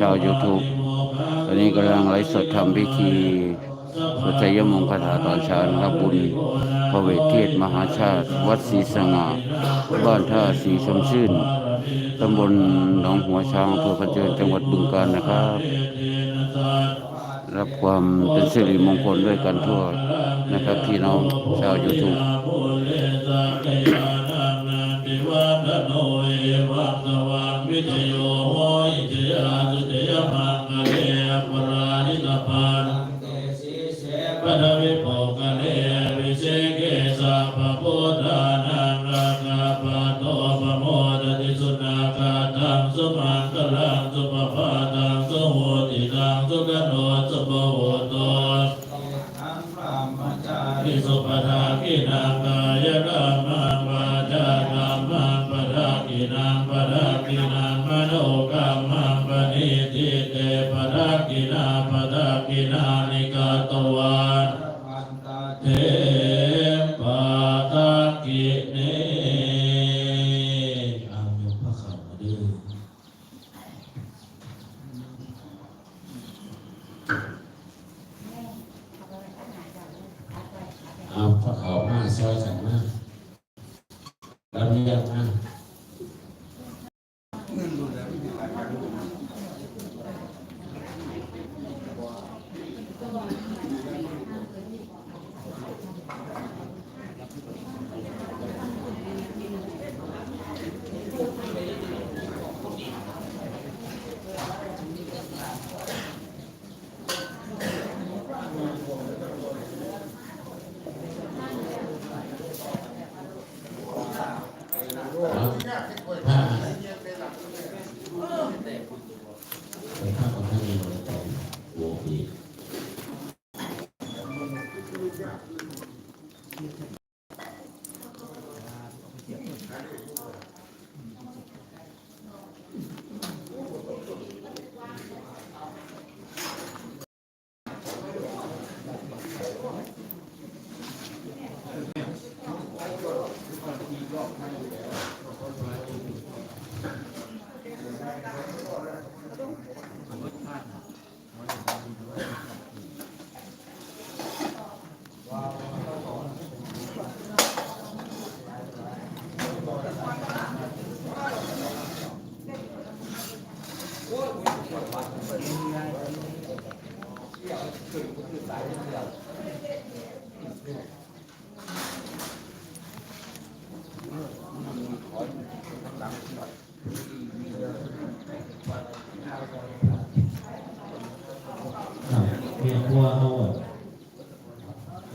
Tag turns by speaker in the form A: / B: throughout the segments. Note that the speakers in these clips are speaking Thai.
A: ชาว YouTube ตอนนี้กำลังไลฟ์สดทำพิธีสวดชัยมงคลาถาตอนเช้านะครับบุญพระเวทเทศมหาชาติ วัดศรีสง่าบ้านท่าศรีชมชื่นตำบลหนองหัวช้างอำเภอพันเจินจังหวัดบึงกาฬนะครับ รับความเป็นสิริมงคลด้วยกันทั่วนะครับพี่น้องชาว YouTube
B: วิ ติตังสุกโนสุปโหโตพิสุปทากินังกา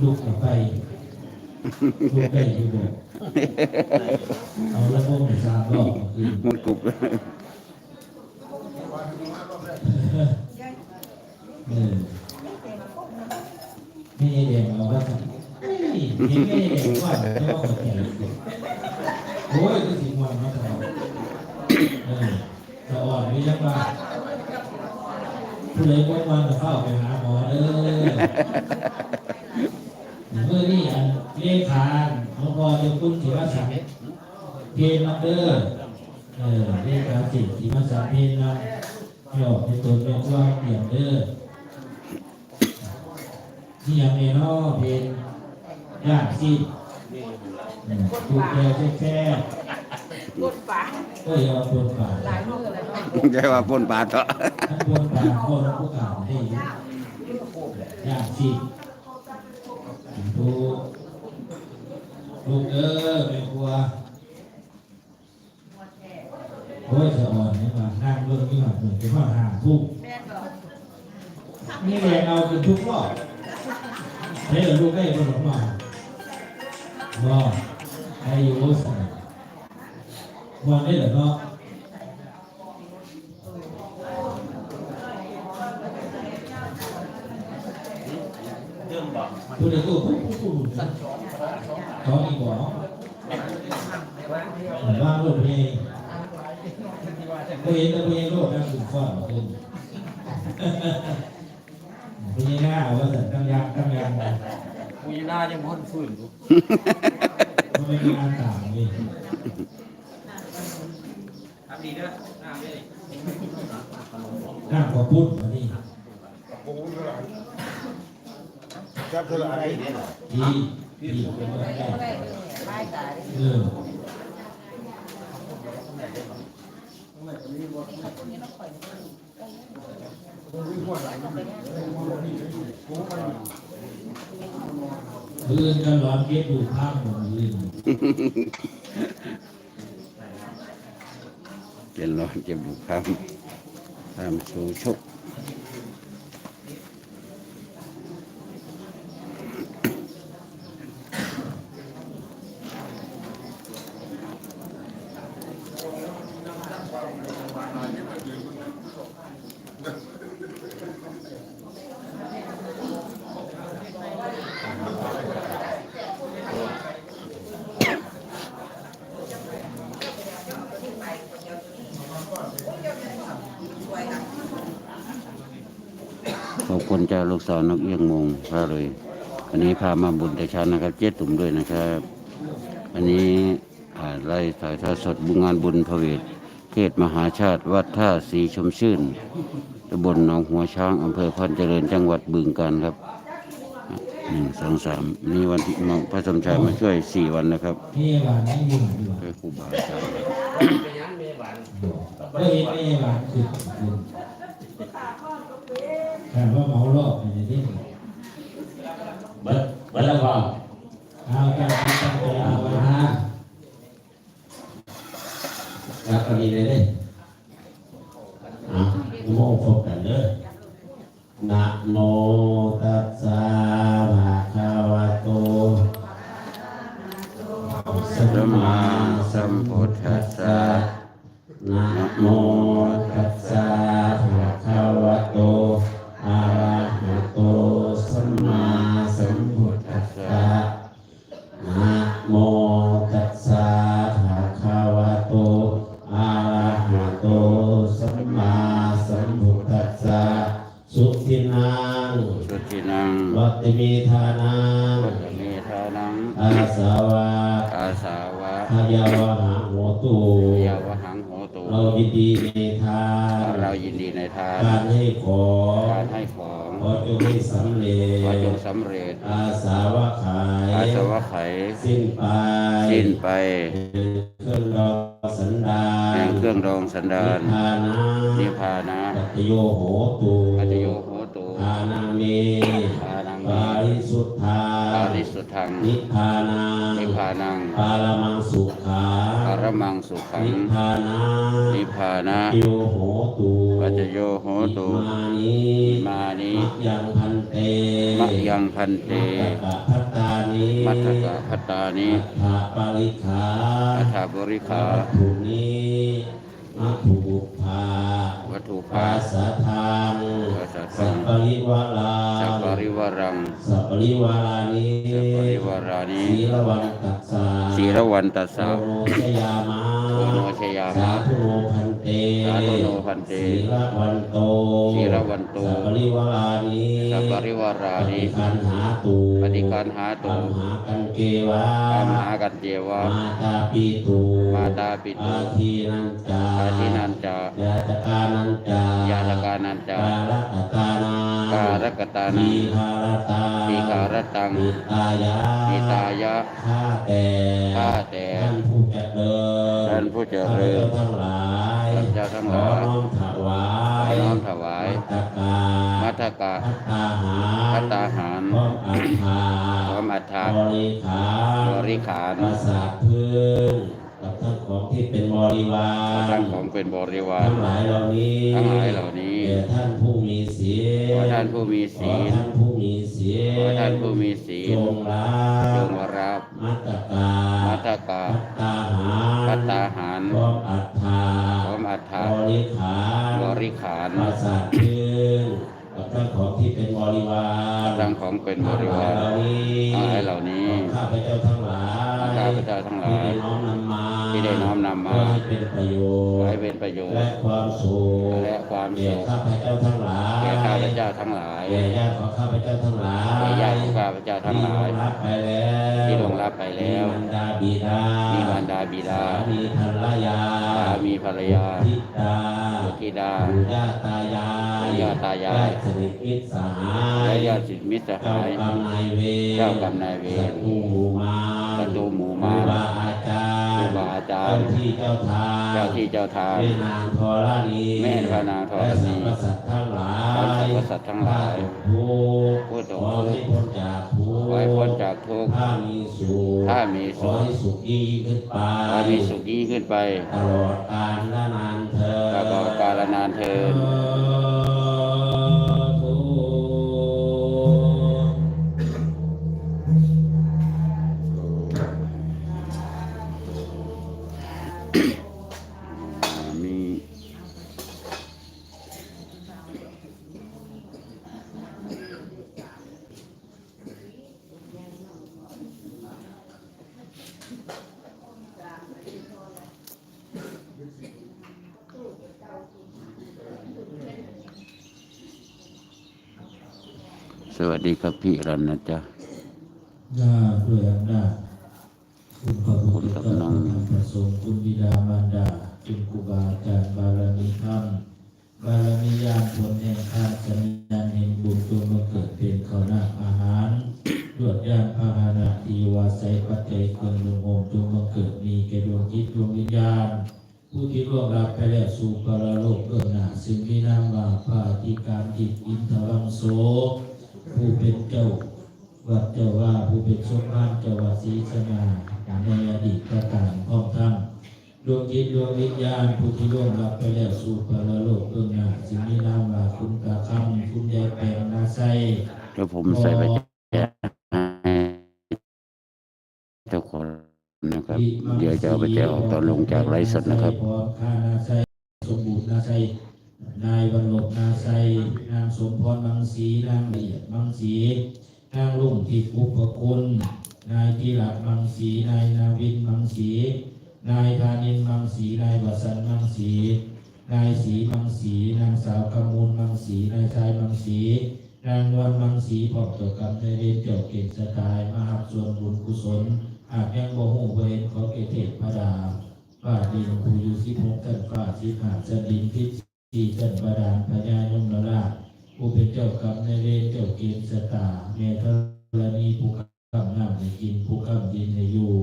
B: ลูกออกไปลูกได้อยู่บอกเอาแล้วพวกหนึ่งสามรอบคือ
A: มันกรุบ
B: เออไม่ใช่เด็กเอาว่าสั่งเฮ้ยเห็นไม่ใช่เด็กว่าจะว่าคนแก่โอ้ยก็สิบวันมาตลอดเออจะอ่อนไม่ยักว่าผู้ใดพวกมันจะเข้าไปหาหมอเด้อเมื่อนี่อันเลขาหลวงพ่อจะคุณศิวสังเพลนำเด้อเออเลขาสิศิว สังเพลนำหยอกในตัวเป็นว่าเดี่ยวเด้อนี่ยังเมนอเพนย่างซีถูกแก่แค่
C: กดฝา
B: ก็ยอมปนป่า
C: หลายมือแล้วเนาะ
A: ใช่ว่าพ่นปลาเถอะ
B: ทั้งปนป่าก็รับผู้กล่าวให้ย่างซีถูกลูกเด้อไม่กลัวโอ้ยสะอ่อน นี่มานั่งเรื่องนี้มาเหมือนจะมาหาทุก
C: แม่นบอก
B: นี่แรงเอาเป็นทุกรอบนี่เหรอลูกได้คนหลงมาบ่ไอ้ยูสนวันนี้เหรอเนาะผู้ใดก็ผู้ผู้ผู้เขาอีกบ่ว่างโลกเพลง เพลงแต่เพลงโลกนั่งสุดฟ้าขึ้นพี่หน้าว่าแต่ตั้งยางตั้งยางมัน
D: กูยีน่ายังพ่นฟื้นกู
B: ไม่มีงานต่างนี่
D: ทำดีด้วยน้าไม่
B: เน้ำขอพุทธมานี่
E: จับเท่าไหร่
B: ดีดีเป็นแรก
C: ไม่ได้ไม่ตาย
B: เออเพื่อนก็ร้อนเก็บดูภาพหมดเลย
A: เป็นร้อนเจ็บบุกคำตามสูชก ขอบคุณเจ้าลูกสาวนกเอี้ยงมงพระเลย อั นนี้พามาบุญแต่เช้านะครับ เจ๊ตุ่มด้วยนะครับ อันนี้อ่าไล่ถ่ายทอดสดบุญงานบุญพระเวทเทศมหาชาติวัดท่าสีชมชื่นตำบลหนองหัวช้างอำเภอพันเจริญจังหวัดบึงกาฬครับหนึ่งสองสามนี่วันที่น้องพระสมชายมาช่วยสี่วันนะครับ
B: นี่หวานนี่ยุ่งดีกว่า
A: ช่วยครูบาอาจารย์
B: ไม่ไม่หวานคือคือแต่ว่าเมารอบอย่างนี้
F: เบิดเบิดแล้วก็
B: เอาการตั้งใจเอาไว้นะ
F: แล้วก็มีเลย นดาน
A: นิ
F: พพานะ
A: นิพพานะ
F: ปัจโยโหตุ
A: ปัจจโยโหตุ
F: ทานังเม
A: ทานัง
F: ปาริสุทธา
A: ปาริสุทธัง
F: นิพพานัง
A: นิพพานัง
F: ปาลมังสุขา
A: ปารมังสุขัง
F: นิพพานะ
A: นิพพานะ
F: ปัจโยโหตุ
A: ปัจจโยโหตุ
F: มานิ
A: มานิ
F: มัจยังพันเต
A: มะยังพันเต
F: มัตตะพัตตานิ
A: มัทธกะพัตตานิ
F: อัฏฐปาริขา
A: อัฏฐบริขา
F: วัตถุนี้ มัตถุบุพา
A: วัตถุ
F: ภา
A: ภา
F: ษาทาง
A: ภาษาทาง
F: สัพปริวารา
A: สัพปริวารัง
F: สัพปริวารานิ
A: สัพปริวารานิ
F: ศีลวันตัสสะ
A: ศีรวันตัสสะ
F: โอโนชยามา
A: โอโนชยา
F: สา
A: มา
F: ธุโนพัน เต
A: สาธุโนพันเต
F: ศีลวันโต
A: ศีลวันโต
F: สัพปริวารานิ
A: สัพปริวารานิ
F: ปฏิคันหาตู
A: ปฏิการหาตุ
F: อัมหากันเกวา
A: อามหากันเจวะ
F: มาตาปีตู
A: มาตาปิตุ
F: อาทีนันจา
A: อาทินันจายา
F: ตกานันจายา
A: ตกานันจา
F: การกตานา
A: การกตานั
F: ที
A: ง
F: คารตา
A: ทีคารตัง
F: มิตายะ
A: มิตายะ
F: ข้าแต่
A: ข้าแต่
F: ท่านผู้เจริญ
A: ท่านผู้เจริญ
F: ข้าพเจ้าทั้งหลาย
A: ข้าพเจ้าทั้งหลาย
F: ขอน้อมถวา
A: ขอยน้อมถวาย
F: มัตตกา
A: มัทธกะ
F: พัตตาหาร
A: พัตตาหาร
F: พร้อมอัฏฐา
A: พร้อมอัฏฐา
F: บริขาร
A: บริขาร
F: ประสาทพึ่งกับทั้งของที่เป็นบริวาร
A: ทั้งของเป็นบริวาร
F: ทั้งหลายเหล่านี้
A: ทั้งหลายเหล่านี้
F: แด่ท่านผู้มีศีล
A: ขอท่านผู้มีศีล
F: ขอท่านผู้มีศีล
A: ขอท่านผู้มีศีล
F: จงรั
A: จ
F: บ
A: งรับ
F: มัตต พเจ้าทั้งหลายแก่ข้าพเจ้าทั้งหลาย
A: แก่
F: ญาติของข้าพเจ้าทั้งหลาย
A: แก่ญาติของข้าพเจ้าทั้งหลาย
F: ที่ล่วงรับไปแล้ว
A: ที่ล่วงลับไปแล้ว
F: มีมารดาบิดา
A: มีมารดาบิดา
F: สามีภรรยา
A: สามีภภรรยา
F: ทิดา
A: บุตรธิดา
F: ปู่ย่าตายาย
A: ปู่ย่าตายาย
F: ญติสนิทมิตรสหาย
A: และญาติสิทธิมิตรส
F: เจ้า
A: หาย
F: กรรมนายเวร
A: เจ้ากรรมนายเวร
F: ศัตรูหมู่มาร
A: ศัตรูหมู่
F: ค
A: มาร
F: รูบาอาจารย์
A: ครูบา อาจารย์
F: เจ้าที่เจ้าทาง
A: เจ้าที่เจ้าทาง
F: แม่นางธรณี
A: แม่พระนางธรณี
F: และสรรพสัตว์ทั้งหลาย
A: และสรรพสัตว์ทั้งหลาย
F: ผู้
A: ผู้ตก
F: ขอให้พ้นจากทุกข์
A: ขอให้พ้นจากทุกข์
F: ถ้ามีสุข
A: ถ้ามีสุข
F: ขอให้สุขยิ่งขึ้นไป
A: ขอให้มีสุขยิ่งขึ้นไป
F: ตลอดกาลและนานเธอญ
A: ตลอดกาลนานเทิน วัสดีครับพี่รันนะจ๊ะ
B: ย่าเพื่อำนาจคุณพระพุทธ
A: คุณ
B: เจ้า
A: กับน้อง
B: คุณพระสงฆ์คุณบิดามารดาคุณครูบาอาจารย์บารมีธรรมบารมีญาณผลแห่งข้าสัญญาณแห่งบุญจงมาเกิด วัดเจ้าว่าผู้เป็นสมภารเจ้าว่าศรีสง่าในอดีตประการพร้อมทั้งดวงจิตดวงวิญญาณผู้ที่ล่วงลับไปแล้วสู่ปรโลกเบื้องหน้าสิ่งนี้นามว่าคุณตาคำคุณยายแปลงนาไซ
A: เดี๋ยวผมใส่ไปแจกให้ทุกคนนะครับ เดี๋ยวจะเอาไปแจกออกตอนลงจากไลฟ์สดนะครับ
B: พรค่านาไซสมบูรณ์นาไซนายวันลบนาไซนางสมพรมังสีนางละเอียดมังสี นางลุ่งทิพย์อุปคุณ นายธีระมังสี นายนาวินมังสี นายธานินมังสี นายวสันต์มังสี นายศรีมังสี นางสาวกมูลมังสี นายชายมังสี นางนวลมังสีพอมตัวกรรมได้เรียนเจ้าเก่งสตล์มหาส่วนบุญกุศลหากยังบ่หูเวรขอเกเทศพระดาป้าดินภูยูสิพงกันฟ้าสิหาสดินพิษสีจันบาดาลพญายมราช ผู้เป็นเจ้ากรรมในเวรเจ้าเกณฑ์สตาเมธรณีผู้ข้ามน้ำในกินผู้ข้ามดินในอยู่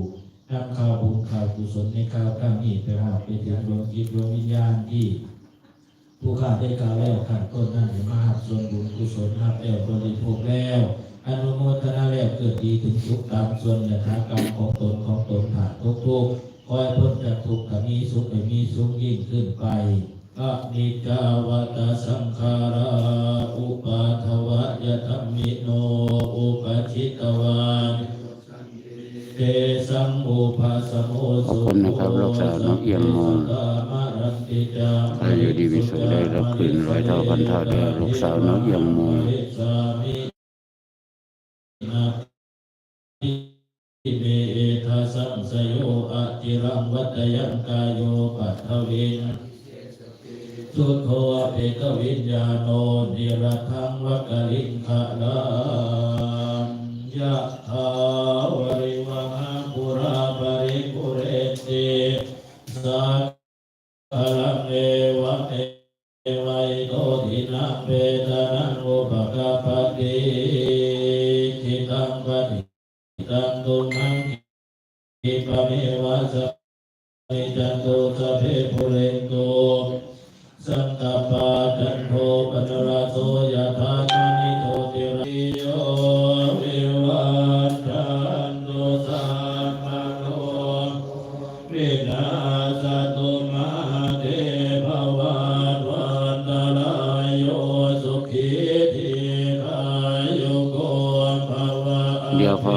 B: นำข่าวบุญข่าวกุศลในข่าวข้ามนี้ไปหอดไปถึงดวงจิตดวงวิญญาณที่ ผู้ข้าได้กล่าวแล้วขันต้นนั้นมาหับส่วนบุญกุศลนับแล้วบริโภคแล้วอนุโมทนาแล้วเกิดดีถึงทุกตามส่วนยถากรรมของตนของตนผ่านทุกทุกคอยพ้นจากทุกข์มีสุขก็มีสุขยิ่งขึ้นไปะนิจจาวัตสังขาราอุปาทวะยธรรมิโนอุปชิตวานเตสังอุปาสโม
A: ขอบคุณนะครับลูกสาวน้องเอี่ยมมองใครอยู่ดีวิสุทธิ์ได้รับคืนร้อยเท่าพันเท่าเดียวลูกสาวน้องเอี่ยมมอง
B: อิเมเอทาสังสโยอะติรังวัตยังกายโยปัทวิน สุโธเปกวิญญาโนนิรัทังวกลิงคะลามยะถาวริวังปุราปริปุเรติสักกะลังเอวะเอวัยโตทินังเวทนังอุปกาปติทิตังปฏิตังตุมังอิปะเมวะสะมิจันโตสะเพปุเรนโต สังกปาจันโทปนราโสยะธามณิโทติริโยวิวันจันโตสัมมาโนวินาสตุมาเทภวันวันตรายโยสุขีทีขายโกภวะ
A: เดี๋ยวพอ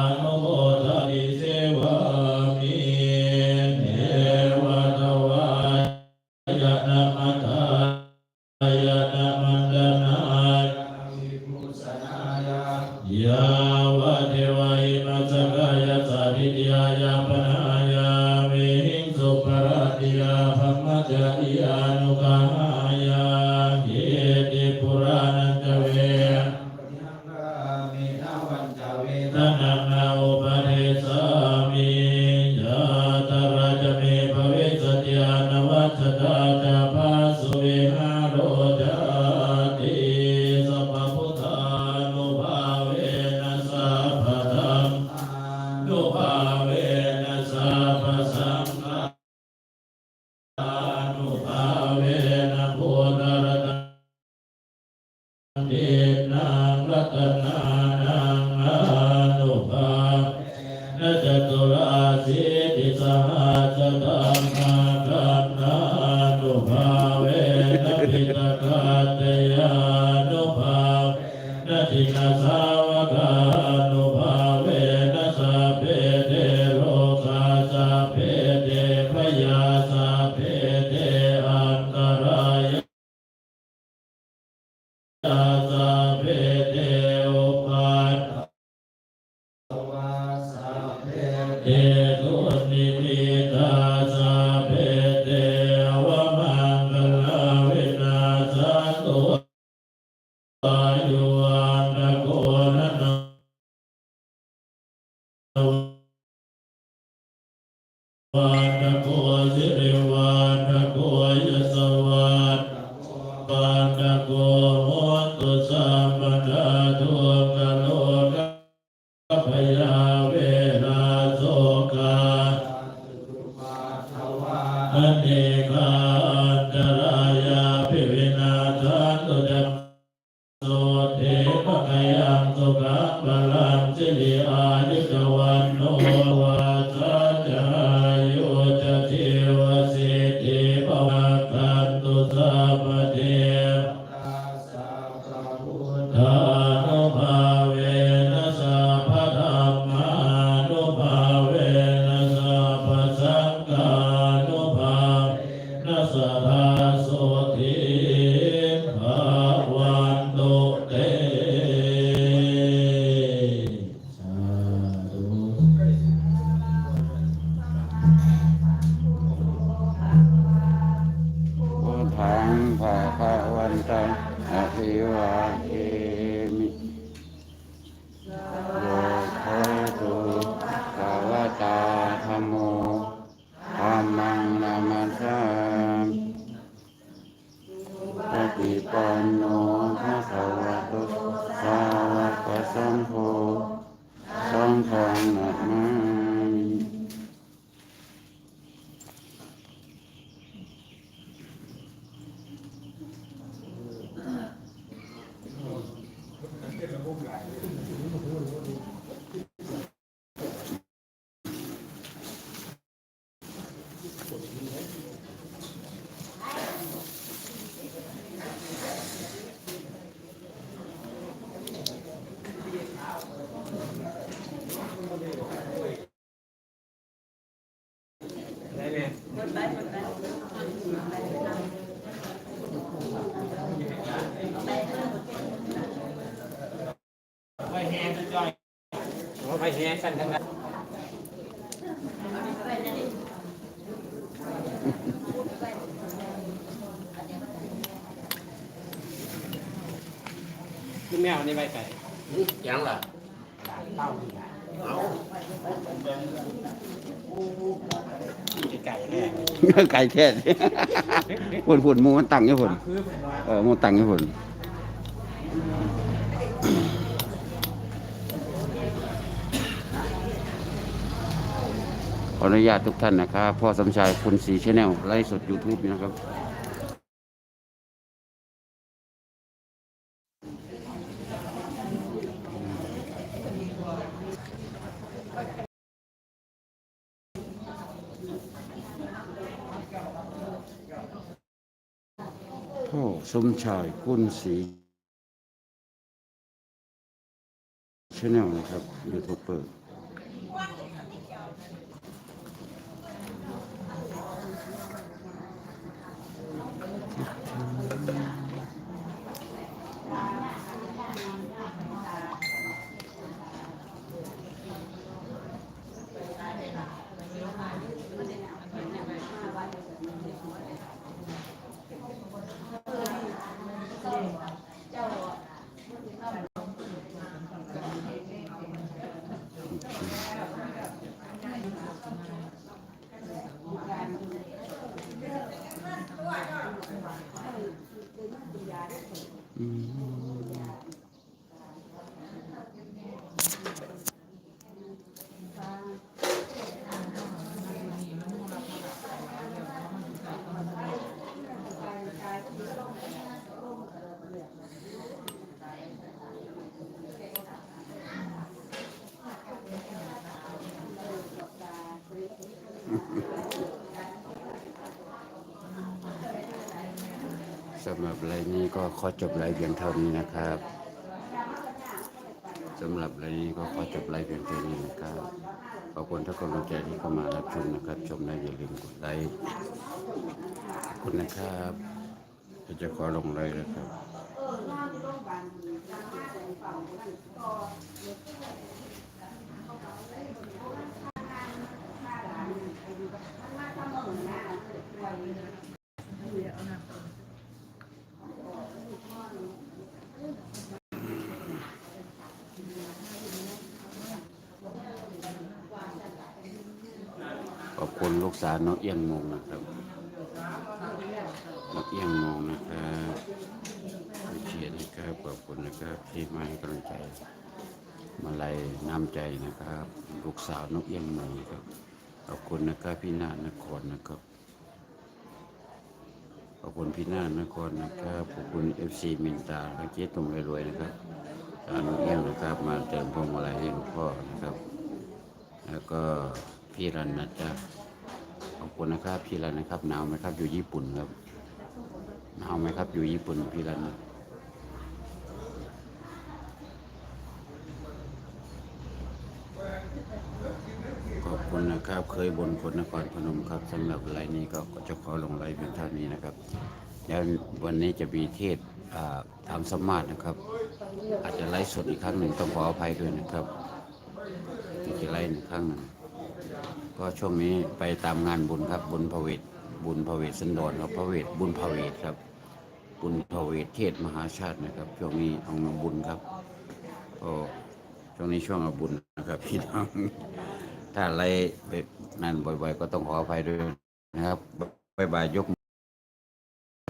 A: ต
B: ยานุภาเวนะทินาสา กันทั้งนั้นคุณแม่เอานี่
D: ไปไป
A: ยังล่ะ
D: ไก่แค่
A: ไก่แค่พุ่นพุ่นมูมันตั้งอยู่พุ่น
D: เอ
A: อมูตั้งอยู่พุ่น ออนุญาตทุกท่านนะครับ พ่อสมชายคุณสีชแนลไลฟ์สดยูทูบนะครับพ่อสมชายกุลศรีชแนลนะครับยูทูบเบอร์ สำหรับรายนี้ก็ขอจบรายเพียงเท่านี้นะครับสำหรับรายนี้ก็ขอจบรายเพียงเท่านี้นะครับขอบคุณทุกคนใจที่เข้ามารับชมนะครับ ชมได้อย่าลืมกดไลค์ขอบคุณนะครับจะขอลงไลค์นะครับ คุณลูกสาวนกเอี้ยงมงนะครับนกเอี้ยงมงนะครับเชียร์นะครับขอบคุณนะครับที่มาให้กำลังใจ มาลัยน้ำใจนะครับ ลูกสาวนกเอี้ยงมงครับขอบคุณนะครับพี่นานครนะครับขอบคุณพี่นานครนะครับขอบคุณเอฟซีมินตาและเจ๊ตุ่มรวยๆนะครับสานกเอี้ยงนะครับ มาเติมพวงมาลัยให้หลวงพ่อนะครับ แล้วก็พี่รันนะจ๊ะ คุณนะครับพี่รันนะครับหนาวไหมครับอยู่ญี่ปุ่นครับหนาวไหมครับอยู่ญี่ปุ่นพี่รันขอบคุณนะครับเคยบนคนนครพนมครับสำหรับไลน์นี้ก็จะขอลงไลน์เพียงเท่านี้นะครับแล้ววันนี้จะมีเทศน์อ่าตามสมมาตรนะครับ อาจจะไลฟ์สดอีกครั้งหนึ่งต้องขออภัยด้วยนะครับที่จะไล่หนึ่งครั้งหนึ่ง ก็ช่วงนี้ไปตามงานบุญครับ บุญพระเวทบุญพระเวทสันดรครับพระเวทบุญพระเวทครับ บุญพระเวทเทศมหาชาตินะครับ ช่วงนี้เอาบุญครับก็ช่วงนี้ช่วงเอาบุญนะครับพี่น้องถ้าอะไรไปนั่นบ่อยๆ ก็ต้องขออภัยด้วยนะครับบายบายยก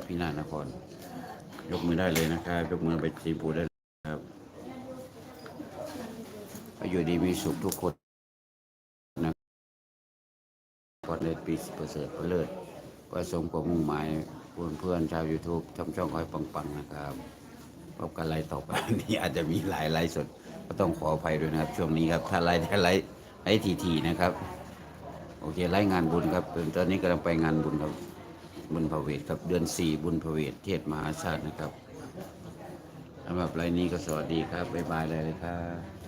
A: พี่นานคร ยกมือได้เลยนะครับยกมือไปสีปูได้เลยครับอยู่ดีมีสุขทุกคน คนในปีประเสริฐประเลิศก็สมกับมุ่งหมายเพื่อนเพื่อนชาวยูทูบช่องช่องคอยปังๆนะครับพบกันไลฟ์ต่อไปนี้อาจจะมีหลายไลฟ์สดก็ต้องขออภัยด้วยนะครับ ช่วงนี้ครับถ้าไลฟ์ถ้าไลฟ์ไลฟ์ทีๆนะครับ โอเคไลฟ์งานบุญครับตอนนี้กำลังไปงานบุญครับบุญพระเวทครับเดือนสี่บุญพระเวทเทศมหาชาตินะครับสำหรับไลฟ์นี้ก็สวัสดีครับบ๊ายบายเลยครับ